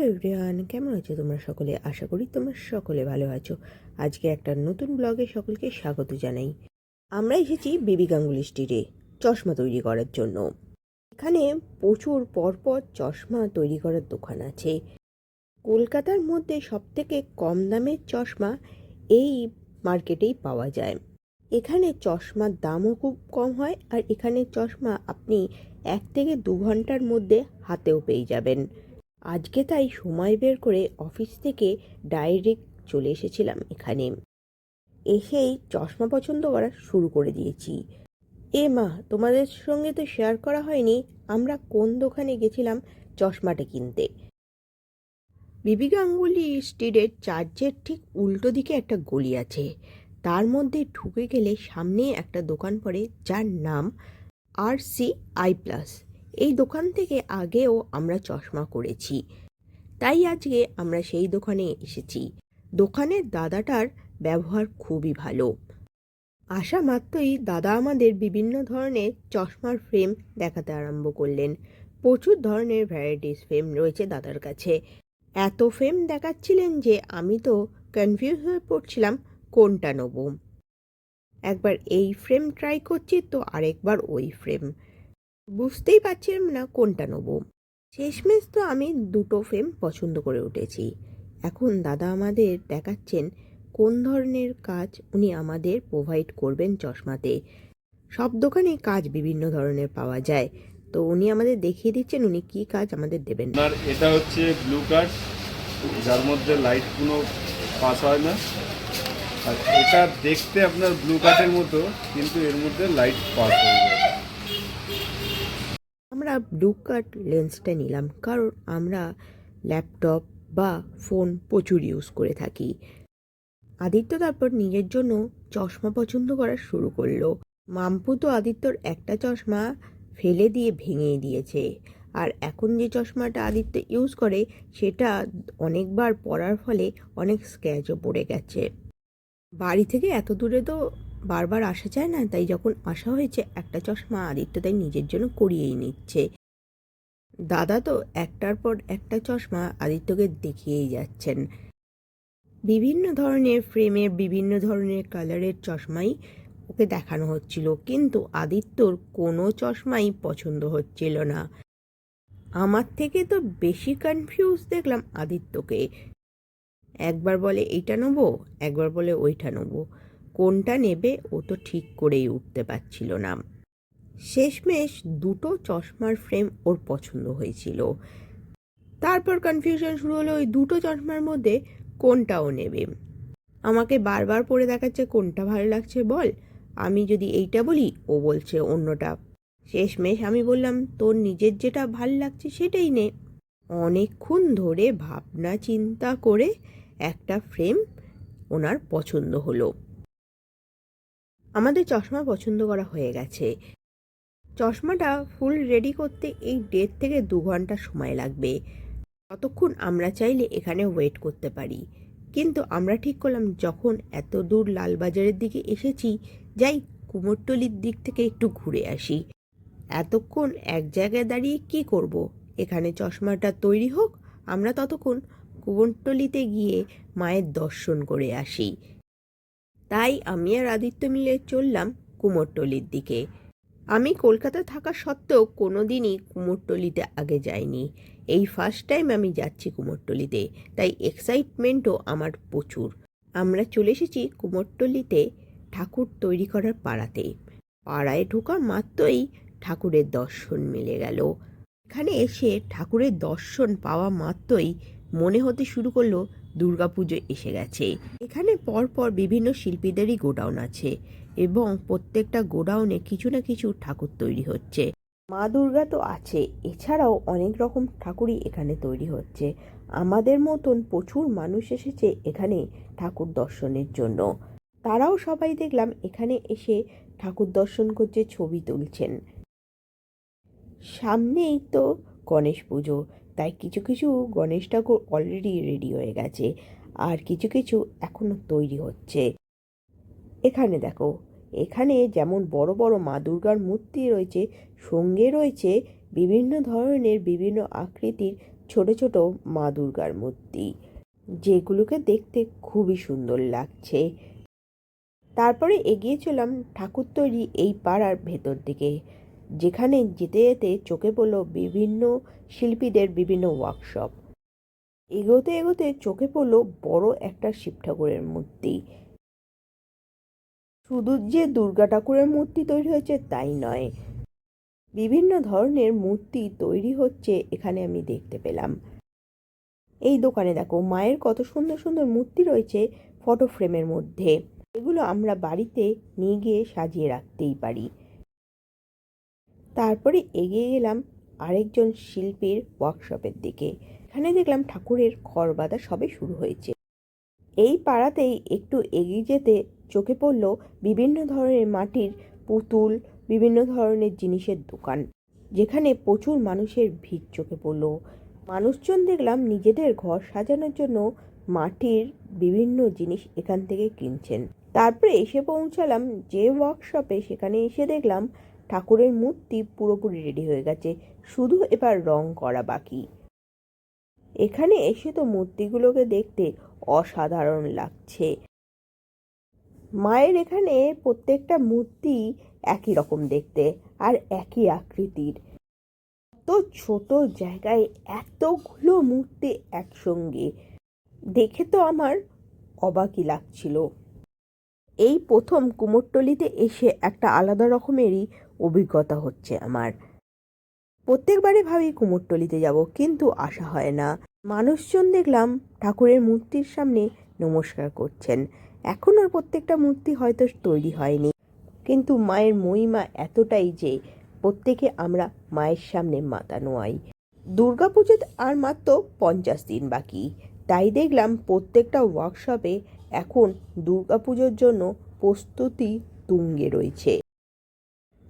Hello everyone, কেমন আছো তোমরা সকলে? আশা করি তোমরা সকলে ভালো আছো। আজকে একটা নতুন ব্লগে সকলকে স্বাগত জানাই। আমরা এসেছি বেবি গাঙ্গুলি স্ট্রিটে চশমা তৈরি করার জন্য। এখানে প্রচুর পরপর চশমা তৈরি করার দোকান আছে। কলকাতার মধ্যে সবথেকে কম দামের চশমা এই মার্কেটেই পাওয়া যায়। এখানে চশমার দামও খুব কম হয় আর এখানে চশমা আপনি এক থেকে দু ঘণ্টার মধ্যে হাতেও পেয়ে যাবেন। আজকে তাই সময় বের করে অফিস থেকে ডাইরেক্ট চলে এসেছিলাম এখানে। এসেই চশমা পছন্দ করা শুরু করে দিয়েছি। এ মা, তোমাদের সঙ্গে তো শেয়ার করা হয়নি, আমরা কোন দোকানে গেছিলাম চশমাটা কিনতে? বিবি গাঙ্গুলি স্ট্রিটের চার্চের ঠিক উল্টো দিকে একটা গলি আছে। তার মধ্যে ঢুকে গেলে সামনে একটা দোকান পড়ে যার নাম আর সি আই প্লাস এই দোকান থেকে আগেও আমরা চশমা করেছি। তাই আজকে আমরা সেই দোকানে এসেছি। দোকানের দাদাটার ব্যবহার খুবই ভালো। আসা মাত্রই দাদা আমাদের বিভিন্ন ধরনের চশমার ফ্রেম দেখাতে আরম্ভ করলেন। প্রচুর ধরনের ভ্যারাইটিস ফ্রেম রয়েছে দাদার কাছে। এত ফ্রেম দেখাচ্ছিলেন যে আমি তো কনফিউজ হয়ে পড়ছিলাম, কোনটা নেব? একবার এই ফ্রেম ট্রাই করছি তো আরেকবার ওই ফ্রেম বুঝতেই পারছিলাম না কোনটা নেব। শেষমেশ তো আমি দুটো ফ্রেম পছন্দ করে উঠেছি। এখন দাদা আমাদের দেখাচ্ছেন কোন ধরনের কাজ উনি আমাদের প্রোভাইড করবেন চশমাতে। সব দোকানে কাজ বিভিন্ন ধরনের পাওয়া যায়। তো উনি আমাদের দেখিয়ে দিচ্ছেন উনি কি কাজ আমাদের দেবেন। আপনার এটা হচ্ছে ব্লু কার্ড যার মধ্যে লাইট কোনো পাস হয় না। আর এটা দেখতে আপনার ব্লু কার্ডের মতো, কিন্তু এর মধ্যে লাইট পাস হয়ে আমরা ব্লু কাট লেন্সটা নিলাম, কারণ আমরা ল্যাপটপ বা ফোন প্রচুর ইউজ করে থাকি। আদিত্য তারপর নিজের জন্য চশমা পছন্দ করা শুরু করল। মাম্পু তো আদিত্যর একটা চশমা ফেলে দিয়ে ভেঙে দিয়েছে। আর এখন যে চশমাটা আদিত্য ইউজ করে, সেটা অনেকবার পরার ফলে অনেক স্ক্র্যাচও পড়ে গেছে। বাড়ি থেকে এত দূরে তো বারবার আসা যায় না, তাই যখন আসা হয়েছে, একটা চশমা আদিত্য তাই নিজের জন্য করিয়েই নিচ্ছে। দাদা তো একটার পর একটা চশমা আদিত্যকে দেখিয়েই যাচ্ছেন। বিভিন্ন ধরনের ফ্রেমের বিভিন্ন ধরনের কালারের চশমাই ওকে দেখানো হচ্ছিল, কিন্তু আদিত্যর কোনো চশমাই পছন্দ হচ্ছিল না। আমার থেকে তো বেশি কনফিউজ দেখলাম আদিত্যকে। একবার বলে, এইটা নেব? একবার বলে, ওইটা নেব। কোনটা নেবে ও তো ঠিক করেই উঠতে পারছিল না। শেষমেশ দুটো চশমার ফ্রেম ওর পছন্দ হয়েছিল। তারপর কনফিউশন শুরু হলো ওই দুটো চশমার মধ্যে কোনটাও নেবে। আমাকে বারবার পরে দেখাচ্ছে কোনটা ভালো লাগছে বল? আমি যদি এইটা বলি, ও বলছে অন্যটা। শেষমেশ আমি বললাম, তোর নিজের যেটা ভালো লাগছে সেটাই নে। অনেকক্ষণ ধরে ভাবনা চিন্তা করে একটা ফ্রেম ওনার পছন্দ হলো। আমাদের চশমা পছন্দ করা হয়ে গেছে। চশমাটা ফুল রেডি করতে এই দেড় থেকে দু ঘণ্টা সময় লাগবে। ততক্ষণ আমরা চাইলে এখানে ওয়েট করতে পারি। কিন্তু আমরা ঠিক করলাম যখন এত দূর লালবাজারের দিকে এসেছি, যাই কুমোরটলির দিক থেকে একটু ঘুরে আসি। এতক্ষণ এক জায়গায় দাঁড়িয়ে কি করব। এখানে চশমাটা তৈরি হোক, আমরা ততক্ষণ কুমোরটলিতে গিয়ে মায়ের দর্শন করে আসি। তাই আমি আর আদিত্য মিলে চললাম কুমোরটলির দিকে। আমি কলকাতা থাকা সত্ত্বেও কোনো দিনই কুমোরটলিতে আগে যাইনি। এই ফার্স্ট টাইম আমি যাচ্ছি কুমোরটলিতে, তাই এক্সাইটমেন্টও আমার প্রচুর। আমরা চলে এসেছি কুমোরটলিতে ঠাকুর তৈরি করার পাড়াতে। পাড়ায় ঢোকা মাত্রই ঠাকুরের দর্শন মিলে গেল। এখানে এসে ঠাকুরের দর্শন পাওয়া মাত্রই মনে হতে শুরু করল দুর্গাপুজো এসে গেছে। এখানে পরপর বিভিন্ন শিল্পীদেরই গোডাউন আছে এবং প্রত্যেকটা গোডাউনে কিছু না কিছু ঠাকুর তৈরি হচ্ছে। মা দুর্গা তো আছে, এছাড়াও অনেক রকম ঠাকুরই এখানে তৈরি হচ্ছে। আমাদের মতন প্রচুর মানুষ এসেছে এখানে ঠাকুর দর্শনের জন্য। তারাও সবাই দেখলাম এখানে এসে ঠাকুর দর্শন করছে, ছবি তুলছেন। সামনেই তো গণেশ পুজো তাই কিছু কিছু গণেশ ঠাকুর অলরেডি রেডি হয়ে গেছে আর কিছু কিছু এখনও তৈরি হচ্ছে। এখানে দেখো, এখানে যেমন বড় বড় মা দুর্গার মূর্তি রয়েছে, সঙ্গে রয়েছে বিভিন্ন ধরনের বিভিন্ন আকৃতির ছোট ছোট মা দুর্গার মূর্তি, যেগুলোকে দেখতে খুবই সুন্দর লাগছে। তারপরে এগিয়ে চলাম ঠাকুর তৈরি এই পাড়ার ভেতর দিকে। যেখানে যেতে যেতে চোখে পড়ল বিভিন্ন শিল্পীদের বিভিন্ন ওয়ার্কশপ এগোতে এগোতে চোখে পড়ল বড় একটা শিব ঠাকুরের মূর্তি। শুধু যে দুর্গা ঠাকুরের মূর্তি তৈরি হয়েছে তাই নয়, বিভিন্ন ধরনের মূর্তি তৈরি হচ্ছে এখানে আমি দেখতে পেলাম। এই দোকানে দেখো, মায়ের কত সুন্দর সুন্দর মূর্তি রয়েছে ফটো ফ্রেমের মধ্যে। এগুলো আমরা বাড়িতে নিয়ে গিয়ে সাজিয়ে রাখতেই পারি। তারপরে এগিয়ে গেলাম আরেকজন শিল্পীর ওয়ার্কশপের দিকে। এখানে দেখলাম ঠাকুরের খড় বাঁধা সবে শুরু হয়েছে। এই পাড়াতেই একটু এগিয়ে যেতে চোখে পড়ল বিভিন্ন ধরনের মাটির পুতুল, বিভিন্ন ধরনের জিনিসের দোকান, যেখানে প্রচুর মানুষের ভিড় চোখে পড়ল। মানুষজন দেখলাম নিজেদের ঘর সাজানোর জন্য মাটির বিভিন্ন জিনিস এখান থেকে কিনছেন। তারপরে এসে পৌঁছালাম যে ওয়ার্কশপে সেখানে এসে দেখলাম ঠাকুরের মূর্তি পুরোপুরি রেডি হয়ে গেছে। শুধু এবার রং করা বাকি। এখানে এসে তো মূর্তিগুলোকে দেখতে অসাধারণ লাগছে। মায়ের এখানে প্রত্যেকটা মূর্তি একই রকম দেখতে আর একই আকৃতির। এত ছোট জায়গায় এতগুলো মূর্তি একসঙ্গে দেখে তো আমার অবাকই লাগছিল। এই প্রথম কুমোরটলিতে এসে একটা আলাদা রকমেরই অভিজ্ঞতা হচ্ছে আমার। প্রত্যেকবারে ভাবি কুমোরটলিতে যাব, কিন্তু আশা হয় না। মানুষজন দেখলাম ঠাকুরের মূর্তির সামনে নমস্কার করছেন। এখনও প্রত্যেকটা মূর্তি হয়তো তৈরি হয়নি। কিন্তু মায়ের মহিমা এতটাই যে প্রত্যেকে আমরা মায়ের সামনে মাথা নোয়াই। দুর্গাপুজো আর মাত্র পঞ্চাশ দিন বাকি। তাই দেখলাম প্রত্যেকটা ওয়ার্কশপে এখন দুর্গাপুজোর জন্য প্রস্তুতি তুঙ্গে রয়েছে।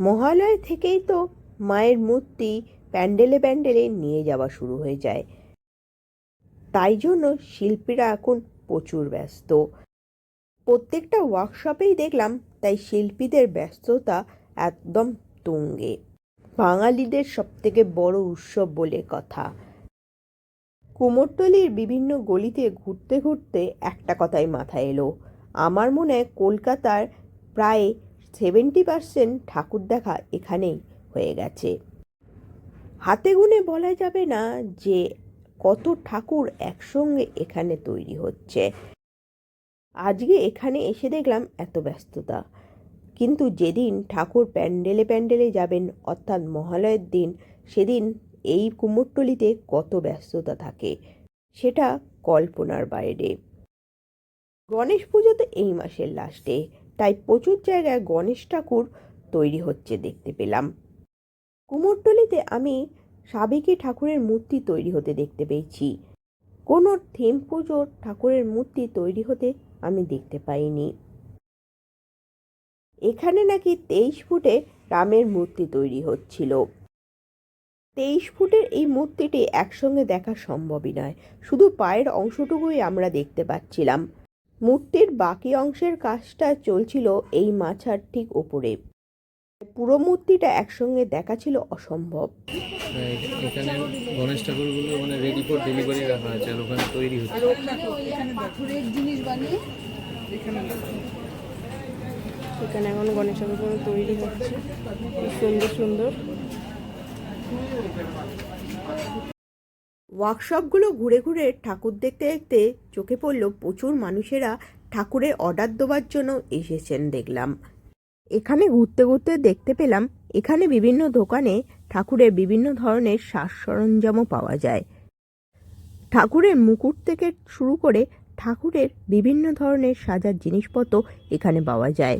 মহালয় থেকেই তো মায়ের মূর্তি প্যান্ডেলে প্যান্ডেলে নিয়ে যাওয়া শুরু হয়ে যায়। তাই জন্য শিল্পীরা এখন প্রচুর ব্যস্ত। প্রত্যেকটা ওয়ার্কশপেই দেখলাম, তাই শিল্পীদের ব্যস্ততা একদম তুঙ্গে। বাঙালিদের সবথেকে বড় উৎসব বলে কথা। কুমোরটলির বিভিন্ন গলিতে ঘুরতে ঘুরতে একটা কথাই মাথায় এলো। আমার মনে কলকাতার প্রায় সেভেন্টি পার্সেন্ট ঠাকুর দেখা এখানেই হয়ে গেছে। হাতে গুনে বলা যাবে না যে কত ঠাকুর একসঙ্গে এখানে তৈরি হচ্ছে। আজকে এখানে এসে দেখলাম এত ব্যস্ততা। কিন্তু যেদিন ঠাকুর প্যান্ডেলে প্যান্ডেলে যাবেন, অর্থাৎ মহালয়ের দিন, সেদিন এই কুমোরটলিতে কত ব্যস্ততা থাকে, সেটা কল্পনার বাইরে। গণেশ পুজো তো এই মাসের লাস্টে তাই প্রচুর জায়গায় গণেশ ঠাকুর তৈরি হচ্ছে দেখতে পেলাম। কুমোরটলিতে আমি সাবেকি ঠাকুরের মূর্তি তৈরি হতে দেখতে পেয়েছি। কোনো থিম পুজোর ঠাকুরের মূর্তি তৈরি হতে আমি দেখতে পাইনি। এখানে নাকি তেইশ ফুটে রামের মূর্তি তৈরি হচ্ছিল। তেইশ ফুটের এই মূর্তিটি একসঙ্গে দেখা সম্ভবই নয়, শুধু পায়ের অংশটুকুই আমরা দেখতে পাচ্ছিলাম। মূর্তির বাকি অংশের কাজটা চলছিল এই মাছার ঠিক ওপরে। পুরো মূর্তিটা একসঙ্গে দেখা ছিল অসম্ভব। এখানে গণেশ ঠাকুরগুলো মানে রেডি ফর ডেলিভারি রাখা আছে আর ওখানে তৈরি হচ্ছে। জিনিস বানিয়ে এখানে এখন গণেশ ঠাকুর তৈরি হচ্ছে। সুন্দর সুন্দর। ওয়ার্কশপগুলো ঘুরে ঘুরে ঠাকুর দেখতে দেখতে চোখে পড়ল প্রচুর মানুষেরা ঠাকুরের অর্ডার দেওয়ার জন্য এসেছেন দেখলাম। এখানে ঘুরতে ঘুরতে দেখতে পেলাম, এখানে বিভিন্ন দোকানে ঠাকুরের বিভিন্ন ধরনের সাজ সরঞ্জামও পাওয়া যায়। ঠাকুরের মুকুট থেকে শুরু করে ঠাকুরের বিভিন্ন ধরনের সাজার জিনিসপত্র এখানে পাওয়া যায়।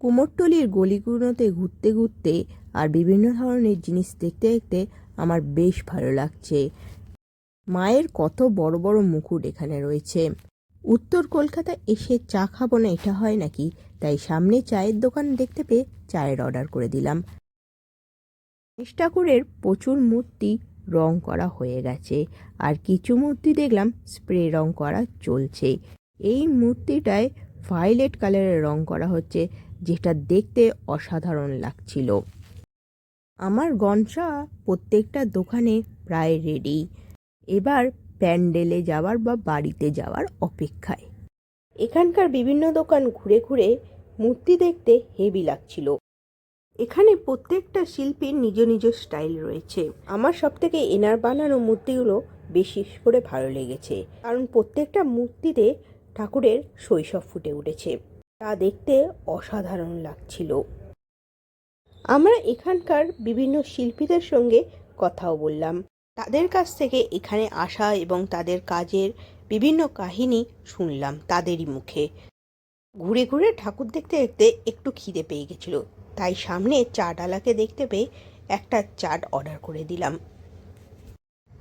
কুমোরটলির গলিগুলোতে ঘুরতে ঘুরতে আর বিভিন্ন ধরনের জিনিস দেখতে দেখতে আমার বেশ ভালো লাগছে। মায়ের কত বড় বড় মুকুট এখানে রয়েছে। উত্তর কলকাতা এসে চা খাব না, এটা হয় নাকি? তাই সামনে চায়ের দোকান দেখতে পেয়ে চায়ের অর্ডার করে দিলাম। গণেশ ঠাকুরের প্রচুর মূর্তি রং করা হয়ে গেছে। আর কিছু মূর্তি দেখলাম স্প্রে রং করা চলছে। এই মূর্তিটায় ভায়োলেট কালারের রং করা হচ্ছে, যেটা দেখতে অসাধারণ লাগছিল। আমার গনসা প্রত্যেকটা দোকানে প্রায় রেডি এবার প্যান্ডেলে যাওয়ার বা বাড়িতে যাওয়ার অপেক্ষায়। এখানকার বিভিন্ন দোকান ঘুরে ঘুরে মূর্তি দেখতে হেভি লাগছিল। এখানে প্রত্যেকটা শিল্পীর নিজ নিজ স্টাইল রয়েছে। আমার সব থেকে এনার বানানো মূর্তিগুলো বেশি করে ভালো লেগেছে। কারণ প্রত্যেকটা মূর্তিতে ঠাকুরের শৈশব ফুটে উঠেছে। তা দেখতে অসাধারণ লাগছিল। আমরা এখানকার বিভিন্ন শিল্পীদের সঙ্গে কথাও বললাম। তাদের কাছ থেকে এখানে আসা এবং তাদের কাজের বিভিন্ন কাহিনী শুনলাম তাদেরই মুখে। ঘুরে ঘুরে ঠাকুর দেখতে দেখতে একটু খিদে পেয়ে গেছিল, তাই সামনে চা ডালাকে দেখতে পেয়ে একটা চাট অর্ডার করে দিলাম।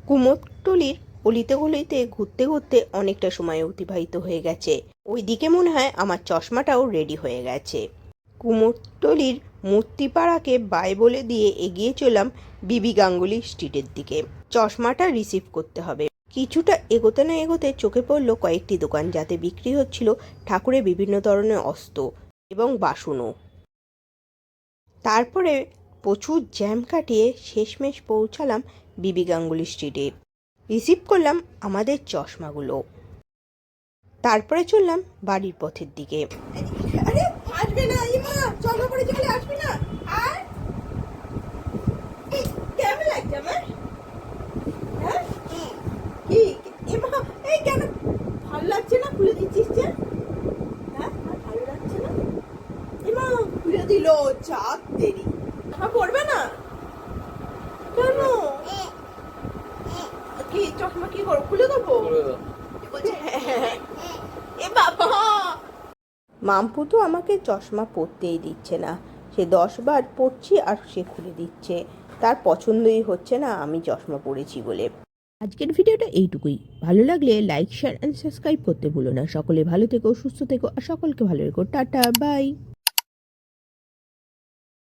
কুমোরটুলির অলিতে গলিতে ঘুরতে ঘুরতে অনেকটা সময় অতিবাহিত হয়ে গেছে। ওইদিকে মনে হয় আমার চশমাটাও রেডি হয়ে গেছে। কুমোরটলির মূর্তিপাড়াকে বাই বলে দিয়ে এগিয়ে চললাম বিবি গাঙ্গুলি স্ট্রিটের দিকে। চশমাটা রিসিভ করতে হবে। কিছুটা এগোতে না এগোতে চোখে পড়ল কয়েকটি দোকান যাতে বিক্রি হচ্ছিল ঠাকুরের বিভিন্ন ধরনের অস্ত্র এবং বাসনও। তারপরে প্রচুর জ্যাম কাটিয়ে শেষমেশ পৌঁছালাম বিবি গাঙ্গুলি স্ট্রিটে। রিসিভ করলাম আমাদের চশমাগুলো। তারপরে চললাম বাড়ির পথের দিকে আরে আসবে না ইমা চশমা পরে চলে আসবে না আর এই, কেমন লাগছে আমার হ্যাঁ কি ইমা এই কেন ভালো লাগছে না খুলে দিচ্ছিস যে হ্যাঁ আর ভালো লাগছে না ইমা খুলে দিল চাপ দেরি চশমা পড়বে না কেন কি চশমা কি করো খুলে দেবো। এ বাবা! মামপু তো আমাকে চশমা পরতেই দিচ্ছে না। সে দশ বার পড়ছি আর সে খুলে দিচ্ছে। তার পছন্দই হচ্ছে না আমি চশমা পরেছি বলে। আজকের ভিডিওটা এইটুকুই। ভালো লাগলে লাইক শেয়ার অ্যান্ড সাবস্ক্রাইব করতে ভুলো না। সকলে ভালো থেকো সুস্থ থেকো আর সকলকে ভালো রেখো। Tata bye